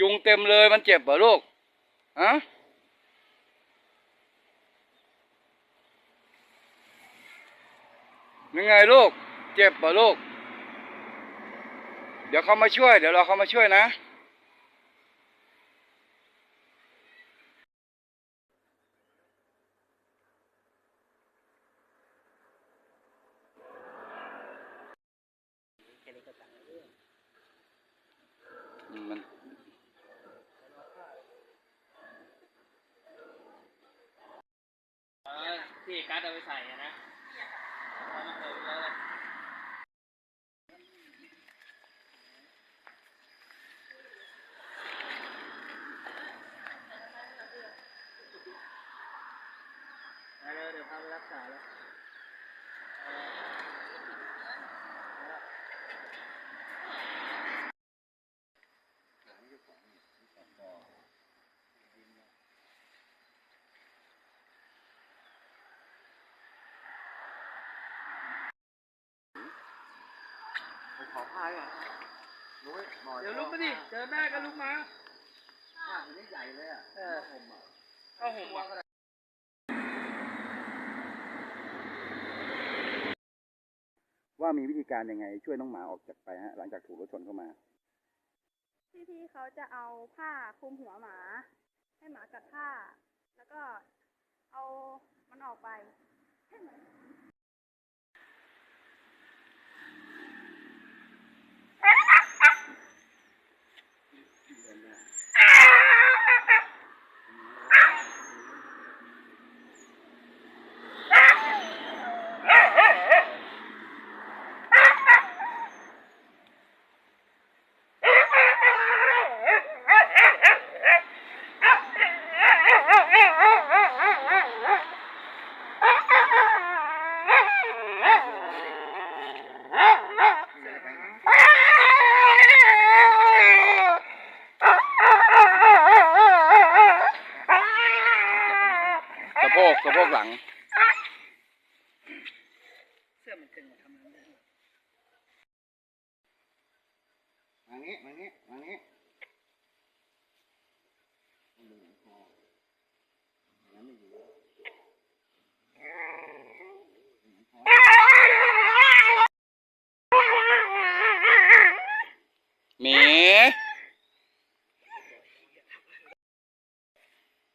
ยุงเต็มเลยมันเจ็บเหรอลูกอะยังไงลูก เจ็บเหรอลูก เดี๋ยวเขามาช่วย เดี๋ยวเราเขามาช่วยนะ การ์ดเอาไปใส่อะนะเอามาเติมเลยไปเลยเดี๋ยวพาไปรักษาแล้ว พายอะนุ้ยหมอเดี๋ยวลุกมาดิ เจอแม่ก็ลุกมาผ้ามันนี่ใหญ่เลยอะเออผมอะเอาห่มอะว่ามีวิธีการยังไง ช่วยน้องหมาออกจากไปฮะหลังจากถูกรถชนเข้ามา พี่ๆเขาจะเอาผ้าคลุมหัวหมา ให้หมากัดผ้า แล้วก็เอามันออกไป สะโพกสะโพกหลั ง เสื้อมันตึงอะทำอะไรไม่ได้มางี้มางี้มางี้มันเป็นหนังคอแล้วไม่อยู่ หมี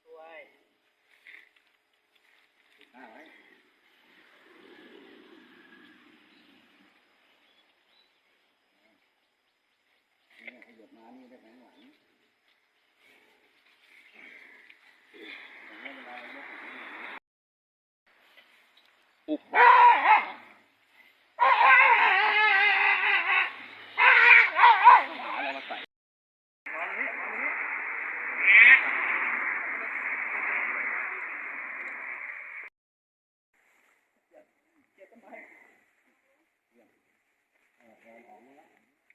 ด้วย ผ้าไว้เนี่ยข ยับมานี่ได้แผงหลังไม่เป็นไรไม่เป็นไร อุ๊บ หาอะไรมาใส่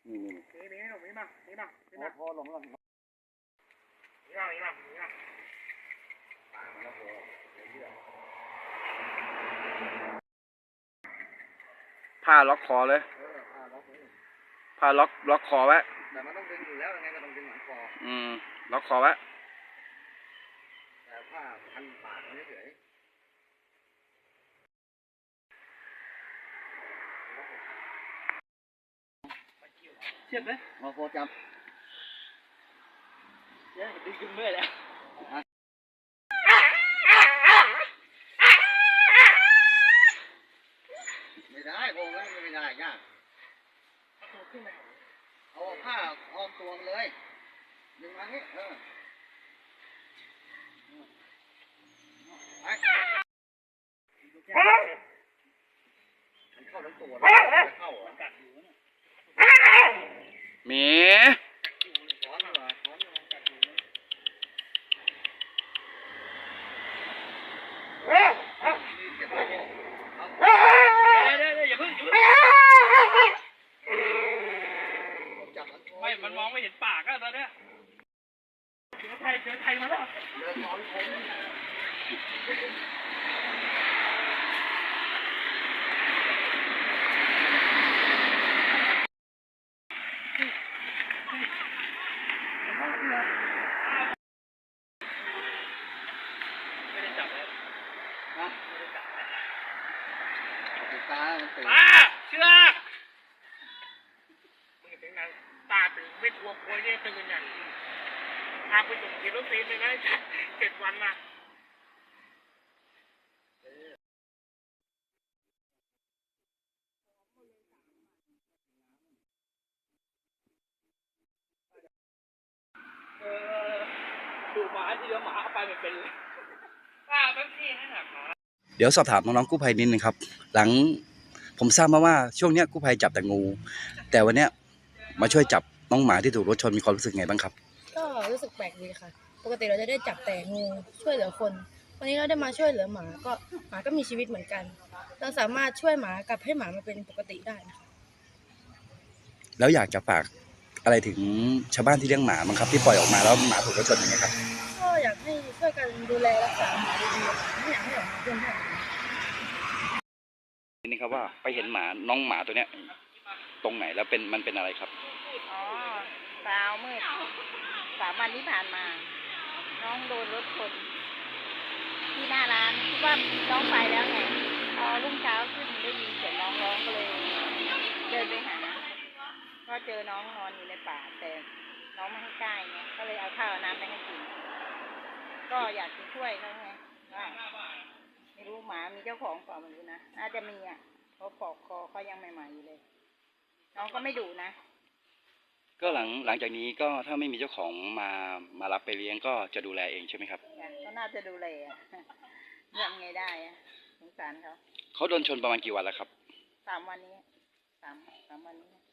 นี่นี่ นี่นี่หนุ่มนี่มา นี่มานี่พอมาพอลงแล้วนี่มานี่มานี่มาผ้าล็อกคอเลยเออผ้าล็อกไว้ผ้าล็อกล็อกคอไว้แต่มันต้องดึงอยู่แล้วยังไงก็ต้องดึงหลังคออืมล็อกคอไว้แต่ผ้าพันปากมันเฉยเทียบไหมๆเอาโฟจับเดี๋ยวดึงดึงเมื่อยแล้วไม่ได้โฟงั้นไม่ได้ยากเอาตัวขึ้นมาเอาผ้าอ้อมตัวมันเลยดึงมางี้เออไปมันเข้าทั้งตัวนะเข้าอะกัดอยู่นะหมี ตามันตื่นอมึงถึงนางตาตื่ไม่กลัวกลัวเนี่ยตื่นอย่างนี้พาไปส่งที่รถซีนเลยนะเจ็ดวันนะ ดูหมาทีเดียวหมาเอาไปไม่เป็นเลยป้าแป๊บนี่ให้หนักหมาเดี๋ยวสอบถามน้องๆกู้ภัยนิดนึงครับ หลังผมทราบมาว่าช่วงเนี้ยกู้ภัยจับแต่งู แต่วันเนี้ยมาช่วยจับน้องหมาที่ถูกรถชนมีความรู้สึกไงบ้างครับ ก็รู้สึกแปลกดีค่ะ ปกติเราจะได้จับแต่งูช่วยเหลือคน วันนี้เราได้มาช่วยเหลือหมาก็หมาก็มีชีวิตเหมือนกัน เราสามารถช่วยหมากลับให้หมามาเป็นปกติได้นะคะ แล้วอยากจะฝาก อะไรถึงชาวบ้านที่เลี้ยงหมาบ้างครับที่ปล่อยออกมาแล้วหมาถูกรถชนอย่างเงี้ยครับก็อยากให้ช่วยกันดูแลรักษาหมาดีๆค่ะไม่อยากให้ออกมาเพื่อนเพื่อนนี่ครับว่าไปเห็นหมาน้องหมาตัวเนี้ย ตรงไหนแล้วเป็นมันเป็นอะไรครับอ๋อเช้ามืดสามวันที่ผ่านมา น้องโดนรถชนที่หน้าร้านคิดว่าน้องไปแล้วไงพอรุ่งเช้าขึ้นได้ยินเสียงน้องร้องก็เลย เดินไปหา ก็เจอน้องนอนอยู่ในป่าแต่น้องไม่ให้ใกล้ไงก็เลยเอาข้าวเอาน้ำไปให้กิน ก็อยากจะช่วยเขาไงว่าไม่รู้หมามีเจ้าของเปล่าไม่รู้นะน่าจะมีอะเพราะปอกคอเขายังใหม่ๆอยู่เลย น้องก็ไม่ดุนะก็หลังหลังจากนี้ก็ถ้าไม่มีเจ้าของมามารับไปเลี้ยงก็จะดูแลเองใช่ไหมครับจ้ะก็น่าจะดูแลอะยังไงได้อะสงสารเขาเขาโดนชนประมาณกี่วันแล้วครับสามวันนี้สามสามวันนี้